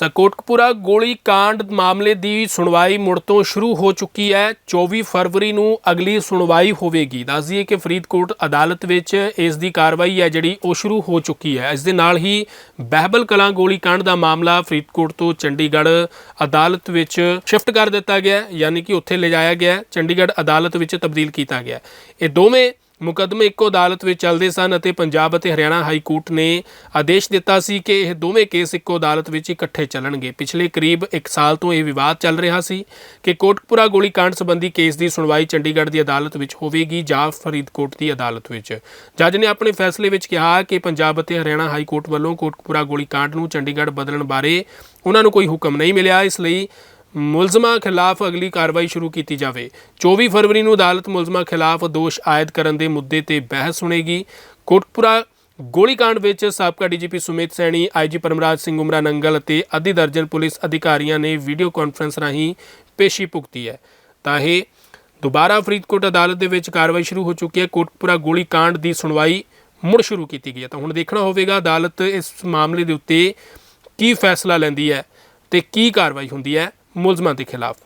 ਸਕੋਟਕਪੁਰਾ ਗੋਲੀ ਕਾਂਡ ਮਾਮਲੇ ਦੀ ਸੁਣਵਾਈ ਮੁੜ ਤੋਂ ਸ਼ੁਰੂ ਹੋ ਚੁੱਕੀ ਹੈ। 24 ਫਰਵਰੀ ਨੂੰ ਅਗਲੀ ਸੁਣਵਾਈ ਹੋਵੇਗੀ। ਦੱਸਦੀਏ ਕਿ ਫਰੀਦਕੋਟ ਅਦਾਲਤ ਵਿੱਚ ਇਸ ਦੀ ਕਾਰਵਾਈ ਹੈ ਜਿਹੜੀ ਉਹ ਸ਼ੁਰੂ ਹੋ ਚੁੱਕੀ ਹੈ। ਇਸ ਦੇ ਨਾਲ ਹੀ ਬਹਿਬਲ ਕਲਾਂ ਗੋਲੀ ਕਾਂਡ ਦਾ ਮਾਮਲਾ ਫਰੀਦਕੋਟ ਤੋਂ ਚੰਡੀਗੜ੍ਹ ਅਦਾਲਤ ਵਿੱਚ ਸ਼ਿਫਟ ਕਰ ਦਿੱਤਾ ਗਿਆ ਯਾਨੀ ਕਿ ਉੱਥੇ ਲਿਜਾਇਆ ਗਿਆ ਚੰਡੀਗੜ੍ਹ ਅਦਾਲਤ ਵਿੱਚ ਤਬਦੀਲ ਕੀਤਾ ਗਿਆ ਇਹ ਦੋਵੇਂ ਮੁਕੱਦਮੇ ਇੱਕੋ ਅਦਾਲਤ ਵਿੱਚ ਚੱਲਦੇ ਸਨ ਅਤੇ ਪੰਜਾਬ ਅਤੇ ਹਰਿਆਣਾ ਹਾਈ ਕੋਰਟ ਨੇ ਆਦੇਸ਼ ਦਿੱਤਾ ਸੀ ਕਿ ਇਹ ਦੋਵੇਂ ਕੇਸ ਇੱਕੋ ਅਦਾਲਤ ਵਿੱਚ ਇਕੱਠੇ ਚੱਲਣਗੇ। ਪਿਛਲੇ ਕਰੀਬ 1 ਸਾਲ ਤੋਂ ਇਹ ਵਿਵਾਦ ਚੱਲ ਰਿਹਾ ਸੀ ਕਿ ਕੋਟਕਪੁਰਾ ਗੋਲੀ ਸੰਬੰਧੀ ਕੇਸ ਦੀ ਸੁਣਵਾਈ ਚੰਡੀਗੜ੍ਹ ਦੀ ਅਦਾਲਤ ਵਿੱਚ ਹੋਵੇਗੀ ਜਾਂ ਫਰੀਦਕੋਟ ਦੀ ਅਦਾਲਤ ਵਿੱਚ। ਜੱਜ ਨੇ ਆਪਣੇ ਫੈਸਲੇ ਵਿੱਚ ਕਿਹਾ ਕਿ ਪੰਜਾਬ ਅਤੇ ਹਰਿਆਣਾ ਹਾਈ ਕੋਰਟ ਵੱਲੋਂ ਕੋਟਕਪੁਰਾ ਗੋਲੀ ਨੂੰ ਚੰਡੀਗੜ੍ਹ ਬਦਲਣ ਬਾਰੇ ਉਹਨਾਂ ਨੂੰ ਕੋਈ ਹੁਕਮ ਨਹੀਂ ਮਿਲਿਆ। ਇਸ ਲਈ ਮੁਲਜ਼ਮਾਂ ਖਿਲਾਫ ਅਗਲੀ ਕਾਰਵਾਈ ਸ਼ੁਰੂ ਕੀਤੀ ਜਾਵੇ। 24 ਫਰਵਰੀ ਨੂੰ ਅਦਾਲਤ ਮੁਲਜ਼ਮਾਂ ਖਿਲਾਫ ਦੋਸ਼ ਆਇਦ ਕਰਨ ਦੇ ਮੁੱਦੇ ਤੇ ਬਹਿਸ ਸੁਣੇਗੀ। ਕੋਟਪੁਰਾ ਗੋਲੀकांड ਵਿੱਚ ਸਾਬਕਾ ਡੀਜੀਪੀ ਸੁਮੇਤ ਸੈਣੀ ਆਈਜੀ ਪਰਮਰਾਜ ਸਿੰਘ ਉਮਰਾ ਨੰਗਲ ਅਤੇ ਅਧੀ ਦਰਜਨ ਪੁਲਿਸ ਅਧਿਕਾਰੀਆਂ ਨੇ ਵੀਡੀਓ ਕਾਨਫਰੰਸ ਰਾਹੀਂ ਪੇਸ਼ੀ ਭੁਗਤੀ ਹੈ। ਤਾਂ ਇਹ ਦੁਬਾਰਾ ਫਰੀਦਕੋਟ ਅਦਾਲਤ ਦੇ ਵਿੱਚ ਕਾਰਵਾਈ ਸ਼ੁਰੂ ਹੋ ਚੁੱਕੀ ਹੈ। ਕੋਟਪੁਰਾ ਗੋਲੀकांड ਦੀ ਸੁਣਵਾਈ ਮੁੜ ਸ਼ੁਰੂ ਕੀਤੀ ਗਈ ਹੈ। ਤਾਂ ਹੁਣ ਦੇਖਣਾ ਹੋਵੇਗਾ ਅਦਾਲਤ ਇਸ ਮਾਮਲੇ ਦੇ ਉੱਤੇ ਕੀ ਫੈਸਲਾ ਲੈਂਦੀ ਹੈ ਤੇ ਕੀ ਕਾਰਵਾਈ ਹੁੰਦੀ ਹੈ। ਮੁਲਜ਼ਮਾਂ ਦੇ ਖਿਲਾਫ